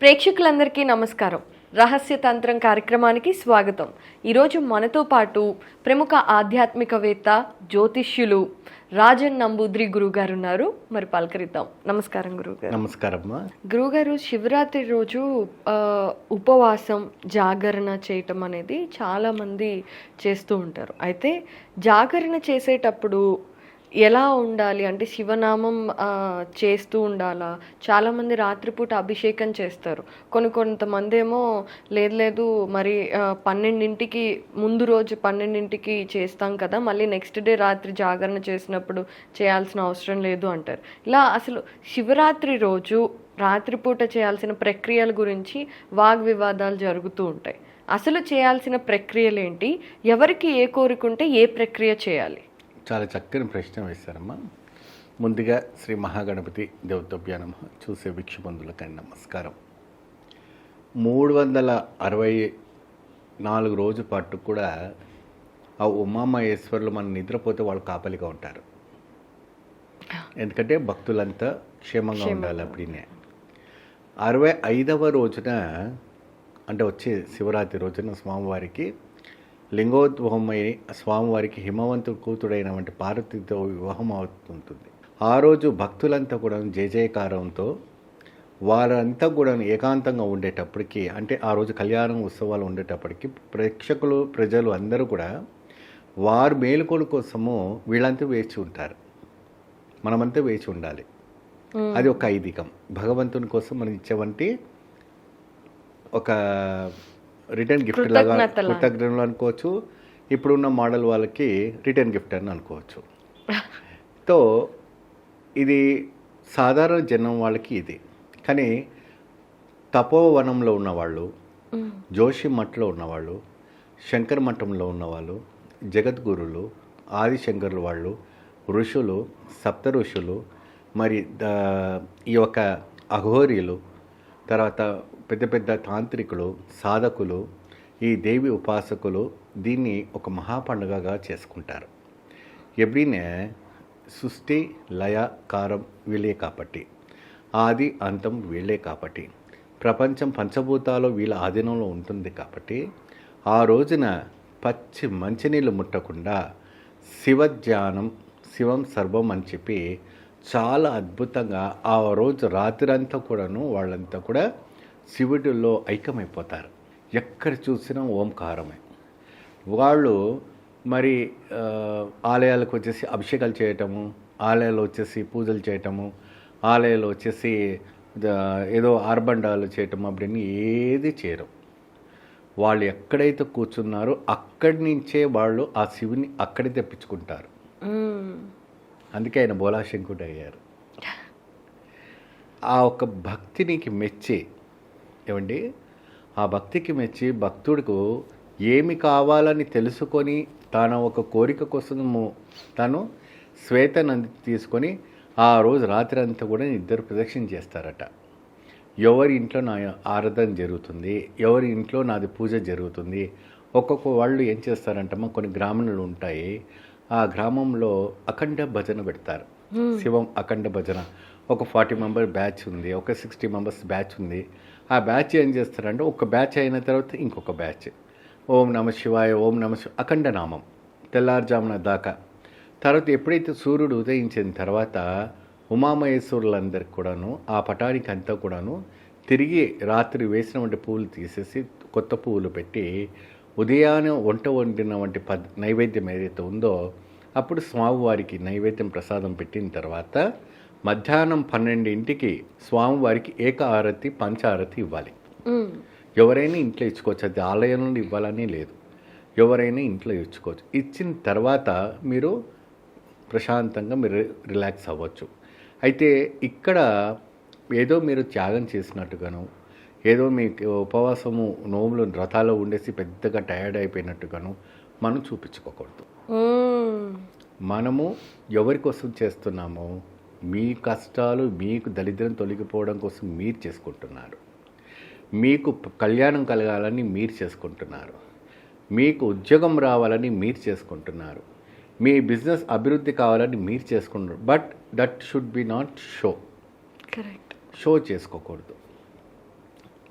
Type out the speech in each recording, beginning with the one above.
ప్రేక్షకులందరికీ నమస్కారం. రహస్య తంత్రం కార్యక్రమానికి స్వాగతం. ఈరోజు మనతో పాటు ప్రముఖ ఆధ్యాత్మికవేత్త జ్యోతిష్యులు రాజన్ నంబూద్రి గురుగారు ఉన్నారు మరి పలకరిద్దాం. నమస్కారం గురుగారు. నమస్కారమ్మా. గురుగారు శివరాత్రి రోజు ఉపవాసం జాగరణ చేయటం అనేది చాలా మంది చేస్తూ ఉంటారు. అయితే జాగరణ చేసేటప్పుడు ఎలా ఉండాలి? అంటే శివనామం చేస్తూ ఉండాలా? చాలామంది రాత్రిపూట అభిషేకం చేస్తారు. కొన్ని కొంతమంది ఏమో లేదు లేదు మరి పన్నెండింటికి ముందు రోజు పన్నెండింటికి చేస్తాం కదా మళ్ళీ నెక్స్ట్ డే రాత్రి జాగరణ చేసినప్పుడు చేయాల్సిన అవసరం లేదు అంటారు. ఇలా అసలు శివరాత్రి రోజు రాత్రిపూట చేయాల్సిన ప్రక్రియల గురించి వాగ్వివాదాలు జరుగుతూ ఉంటాయి. అసలు చేయాల్సిన ప్రక్రియలు ఏంటి ఎవరికి ఏ కోరికుంటే ఏ ప్రక్రియ చేయాలి? చాలా చక్కని ప్రశ్న వేశారమ్మా. ముందుగా శ్రీ మహాగణపతి దేవతభ్య నమ. చూసే భిక్షబంధులకి నమస్కారం. మూడు వందల అరవై నాలుగు రోజు పాటు కూడా ఆ ఉమామహేశ్వరులు మనం నిద్రపోతే వాళ్ళు కాపలిగా ఉంటారు. ఎందుకంటే భక్తులంతా క్షేమంగా ఉండాలి అప్పుడే అరవై ఐదవ రోజున అంటే వచ్చే శివరాత్రి రోజున స్వామివారికి లింగోద్భవమై స్వామివారికి హిమవంతుడు కూతుడైనటువంటి పార్వతితో వివాహం అవుతుంటుంది. ఆ రోజు భక్తులంతా కూడా జయ జయకారంతో వారంతా కూడా ఏకాంతంగా ఉండేటప్పటికి అంటే ఆ రోజు కళ్యాణం ఉత్సవాలు ఉండేటప్పటికి ప్రేక్షకులు ప్రజలు అందరూ కూడా వారు మేలుకోలు కోసము వీళ్ళంతా వేచి ఉంటారు. మనమంతా వేచి ఉండాలి. అది ఒక ఐదికం. భగవంతుని కోసం మనం ఇచ్చేవంటి ఒక రిటర్న్ గిఫ్ట్ లాగా కృతజ్ఞతలు. అనుకోవచ్చు. ఇప్పుడున్న మోడల్ వాళ్ళకి రిటర్న్ గిఫ్ట్ అని అనుకోవచ్చు. తో ఇది సాధారణ జనం వాళ్ళకి ఇది. కానీ తపోవనంలో ఉన్నవాళ్ళు జోషి మఠంలో ఉన్నవాళ్ళు శంకర మఠంలో ఉన్నవాళ్ళు జగద్గురులు ఆదిశంకర్లు వాళ్ళు ఋషులు సప్త ఋషులు మరి ఈ యొక్క అఘోరీలు తర్వాత పెద్ద పెద్ద తాంత్రికులు సాధకులు ఈ దేవి ఉపాసకులు దీన్ని ఒక మహాపండుగగా చేసుకుంటారు. ఎవ్రీనే సృష్టి లయ కారం వీళ్ళే కాబట్టి ఆది అంతం వీళ్ళే కాబట్టి ప్రపంచం పంచభూతాలు వీళ్ళ ఆధీనంలో ఉంటుంది కాబట్టి ఆ రోజున పచ్చి మంచినీళ్ళు ముట్టకుండా శివధ్యానం శివం సర్వం అని చెప్పి చాలా అద్భుతంగా ఆ రోజు రాత్రంతా కూడాను వాళ్ళంతా కూడా శివుడిలో ఐక్యమైపోతారు ఎక్కడ చూసినా ఓంకారమే. వాళ్ళు మరి ఆలయాలకు వచ్చేసి అభిషేకాలు చేయటము ఆలయాలు వచ్చేసి పూజలు చేయటము ఆలయాలు వచ్చేసి ఏదో ఆర్బండాలు చేయటం అప్పుడని ఏది చేయరు. వాళ్ళు ఎక్కడైతే కూర్చున్నారో అక్కడి నుంచే వాళ్ళు ఆ శివుని అక్కడే తెప్పించుకుంటారు. అందుకే ఆయన బోలాశంకుడు అయ్యారు ఆ ఒక భక్తినికి మెచ్చి ఏమండి? ఆ భక్తికి మెచ్చి భక్తుడికి ఏమి కావాలని తెలుసుకొని తాను ఒక కోరిక కోసము తను శ్వేతనంది తీసుకొని ఆ రోజు రాత్రి అంతా కూడా ఇద్దరు ప్రదక్షిణ చేస్తారట. ఎవరి ఇంట్లో నా ఆరాధన జరుగుతుంది ఎవరి ఇంట్లో నాది పూజ జరుగుతుంది ఒక్కొక్క వాళ్ళు ఏం చేస్తారంటమ్మా? కొన్ని గ్రామాలు ఉంటాయి ఆ గ్రామంలో అఖండ భజన పెడతారు. శివం అఖండ భజన. ఒక ఫార్టీ మెంబర్ బ్యాచ్ ఉంది ఒక సిక్స్టీ మెంబర్స్ బ్యాచ్ ఉంది. ఆ బ్యాచ్ ఏం చేస్తారంటే ఒక బ్యాచ్ అయిన తర్వాత ఇంకొక బ్యాచ్. ఓం నమ శివాయ ఓం నమ శివ అఖండ నామం తెల్లారుజామున దాకా. తర్వాత ఎప్పుడైతే సూర్యుడు ఉదయించిన తర్వాత ఉమామహేశ్వరులందరికి కూడాను ఆ పటానికి అంతా కూడాను తిరిగి రాత్రి వేసినటువంటి పువ్వులు తీసేసి కొత్త పువ్వులు పెట్టి ఉదయాన్నే వంట వండిన వంటి పద్ నైవేద్యం ఏదైతే ఉందో అప్పుడు స్వామివారికి నైవేద్యం ప్రసాదం పెట్టిన తర్వాత మధ్యాహ్నం పన్నెండింటికి స్వామివారికి ఏక ఆరతి పంచ ఆరతి ఇవ్వాలి. ఎవరైనా ఇంట్లో ఇచ్చుకోవచ్చు. అది ఆలయంలో ఇవ్వాలని లేదు. ఎవరైనా ఇంట్లో ఇచ్చుకోవచ్చు. ఇచ్చిన తర్వాత మీరు ప్రశాంతంగా మీరు రిలాక్స్ అవ్వచ్చు. అయితే ఇక్కడ ఏదో మీరు త్యాగం చేసినట్టుగాను ఏదో మీ ఉపవాసము నోములు వ్రతాలు ఉండేసి పెద్దగా టయర్డ్ అయిపోయినట్టుగాను మనం చూపించుకోకూడదు. మనము ఎవరి కోసం చేస్తున్నామో మీ కష్టాలు మీకు దరిద్రం తొలగిపోవడం కోసం మీరు చేసుకుంటున్నారు. మీకు కళ్యాణం కలగాలని మీరు చేసుకుంటున్నారు. మీకు ఉద్యోగం రావాలని మీరు చేసుకుంటున్నారు. మీ బిజినెస్ అభివృద్ధి కావాలని మీరు చేసుకుంటున్నారు. But that should be not show. Correct. Show చేసుకోకూడదు.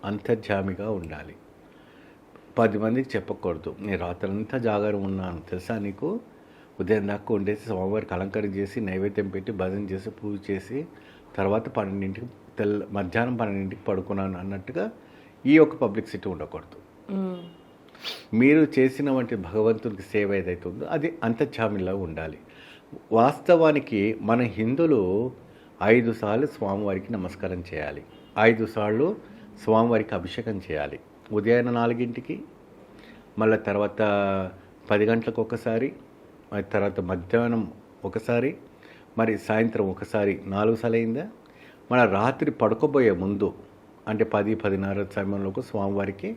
అంతర్జామిగా ఉండాలి. పది మందికి చెప్పకూడదు. నేను రాత్రంతా జాగారం ఉన్నాను. తెలుసా నీకు? ఉదయం దాకా ఉండేసి స్వామివారికి అలంకరణ చేసి నైవేద్యం పెట్టి భజన చేసి పూజ చేసి తర్వాత పన్నెండింటికి తెల్ల మధ్యాహ్నం పన్నెండింటికి పడుకున్నాను అన్నట్టుగా ఈ యొక్క పబ్లిసిటీ ఉండకూడదు. మ్మ్. మీరు చేసిన వంటి భగవంతునికి సేవ ఏదైతే ఉందో అది అంతర్జామిలా ఉండాలి. వాస్తవానికి మన హిందువులు ఐదు సార్లు స్వామివారికి నమస్కారం చేయాలి. ఐదు సార్లు స్వామివారికి అభిషేకం చేయాలి. ఉదయాన్న నాలుగింటికి మళ్ళీ తర్వాత పది గంటలకు ఒకసారి మరి తర్వాత మధ్యాహ్నం ఒకసారి మరి సాయంత్రం ఒకసారి నాలుగు సార్లు అయిందా మన రాత్రి పడుకోబోయే ముందు అంటే పది పదిన్నర సమయంలోకి స్వామివారికి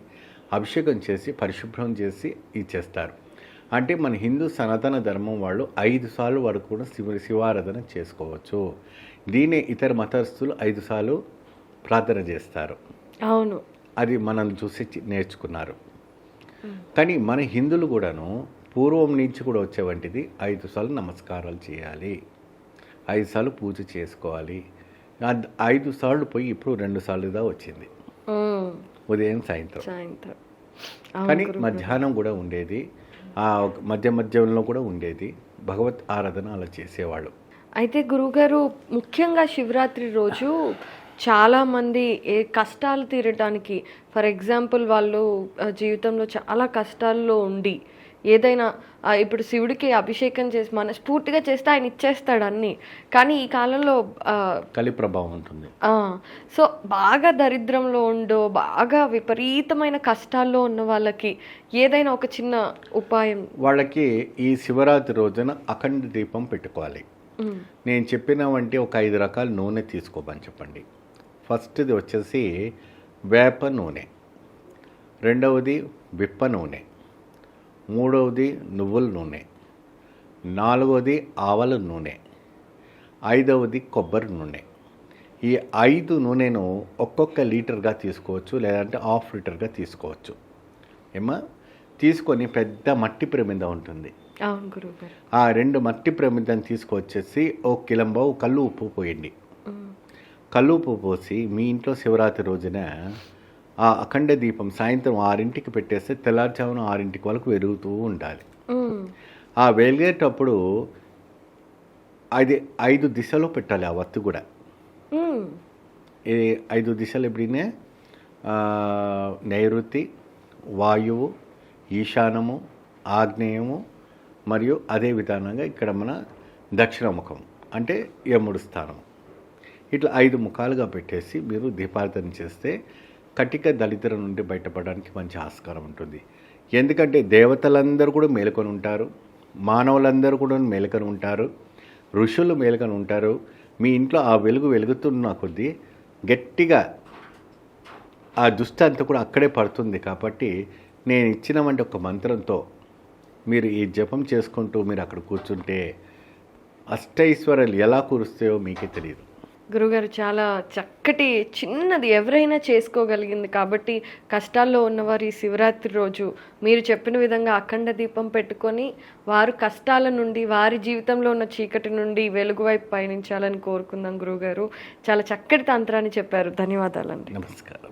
అభిషేకం చేసి పరిశుభ్రం చేసి ఇచ్చేస్తారు. అంటే మన హిందూ సనాతన ధర్మం వాళ్ళు ఐదు సార్లు వరకు కూడా శివ శివారాధన చేసుకోవచ్చు. దీనే ఇతర మతస్థులు ఐదు సార్లు ప్రార్థన చేస్తారు. అవును. అది మనం చూసి నేర్చుకున్నారు. కానీ మన హిందువులు కూడాను పూర్వం నుంచి కూడా వచ్చే వంటిది ఐదు సార్లు నమస్కారాలు చేయాలి. ఐదు సార్లు పూజ చేసుకోవాలి. ఐదు సార్లు పోయి ఇప్పుడు రెండు సార్లుగా వచ్చింది. ఉదయం సాయంత్రం. సాయంత్రం. కానీ. మధ్యాహ్నం కూడా ఉండేది. ఆ మధ్య మధ్యంలో కూడా ఉండేది. భగవత్ ఆరాధన అలా చేసేవాళ్ళు. అయితే గురుగారు ముఖ్యంగా శివరాత్రి రోజు చాలా మంది ఏ కష్టాలు తీరడానికి ఫర్ ఎగ్జాంపుల్ వాళ్ళు జీవితంలో చాలా కష్టాల్లో ఉండి ఏదైనా ఇప్పుడు శివుడికి అభిషేకం చేసి మనస్ఫూర్తిగా చేస్తే ఆయన ఇచ్చేస్తాడు అన్ని. కానీ ఈ కాలంలో కలి ప్రభావం ఉంటుంది. సో బాగా దరిద్రంలో ఉండో బాగా విపరీతమైన కష్టాల్లో ఉన్న వాళ్ళకి ఏదైనా ఒక చిన్న ఉపాయం. వాళ్ళకి ఈ శివరాత్రి రోజున అఖండ దీపం పెట్టుకోవాలి. నేను చెప్పిన వంటి ఒక ఐదు రకాల నూనె తీసుకోమని చెప్పండి. ఫస్ట్ది వచ్చేసి వేప నూనె. రెండవది విప్ప నూనె. మూడవది నువ్వుల నూనె. నాలుగవది ఆవల నూనె. ఐదవది కొబ్బరి నూనె. ఈ ఐదు నూనెను ఒక్కొక్క లీటర్గా తీసుకోవచ్చు లేదంటే హాఫ్ లీటర్గా తీసుకోవచ్చు. ఏమా తీసుకొని పెద్ద మట్టి ప్రమిద ఉంటుంది. ఆ రెండు మట్టి ప్రమిదం తీసుకొచ్చేసి ఓ కిలంబో కల్లు ఉప్పు పోయండి. ఉమ్, కల్లు ఉప్పు పోసి మీ ఇంట్లో శివరాత్రి రోజున ఆ అఖండ దీపం సాయంత్రం ఆరింటికి పెట్టేస్తే తెల్లారుజామున ఆరింటికి వరకు వెలుగుతూ ఉండాలి. ఆ వెలిగేటప్పుడు అది ఐదు దిశలో పెట్టాలి ఆ వత్తు కూడా. ఐదు దిశలు ఎప్పుడైనా? నైరుతి వాయువు ఈశానము ఆగ్నేయము మరియు అదే విధానంగా ఇక్కడ మన దక్షిణముఖం అంటే యముడు స్థానం ఇట్లా ఐదు ముఖాలుగా పెట్టేసి మీరు దీపార్థన చేస్తే కటిక దళితుల నుండి బయటపడడానికి మంచి ఆస్కారం ఉంటుంది. ఎందుకంటే దేవతలందరూ కూడా మేలుకొని ఉంటారు మానవులందరూ కూడా మేలుకొని ఉంటారు ఋషులు మేలుకొని ఉంటారు. మీ ఇంట్లో ఆ వెలుగు వెలుగుతున్న కొద్దీ గట్టిగా ఆ దుష్ట అంతా కూడా అక్కడే పడుతుంది కాబట్టి నేను ఇచ్చిన వంటి ఒక మంత్రంతో మీరు ఈ జపం చేసుకుంటూ మీరు అక్కడ కూర్చుంటే అష్టైశ్వర్యాలు ఎలా కురుస్తాయో మీకే తెలియదు. గురుగారు చాలా చక్కటి చిన్నది ఎవరైనా చేసుకోగలిగింది. కాబట్టి కష్టాల్లో ఉన్నవారు ఈ శివరాత్రి రోజు మీరు చెప్పిన విధంగా అఖండ దీపం పెట్టుకొని వారు కష్టాల నుండి వారి జీవితంలో ఉన్న చీకటి నుండి వెలుగు వైపు పయనించాలని కోరుకుందాం గురుగారు. చాలా చక్కటి తంత్రాన్ని చెప్పారు. ధన్యవాదాలండి. నమస్కారం.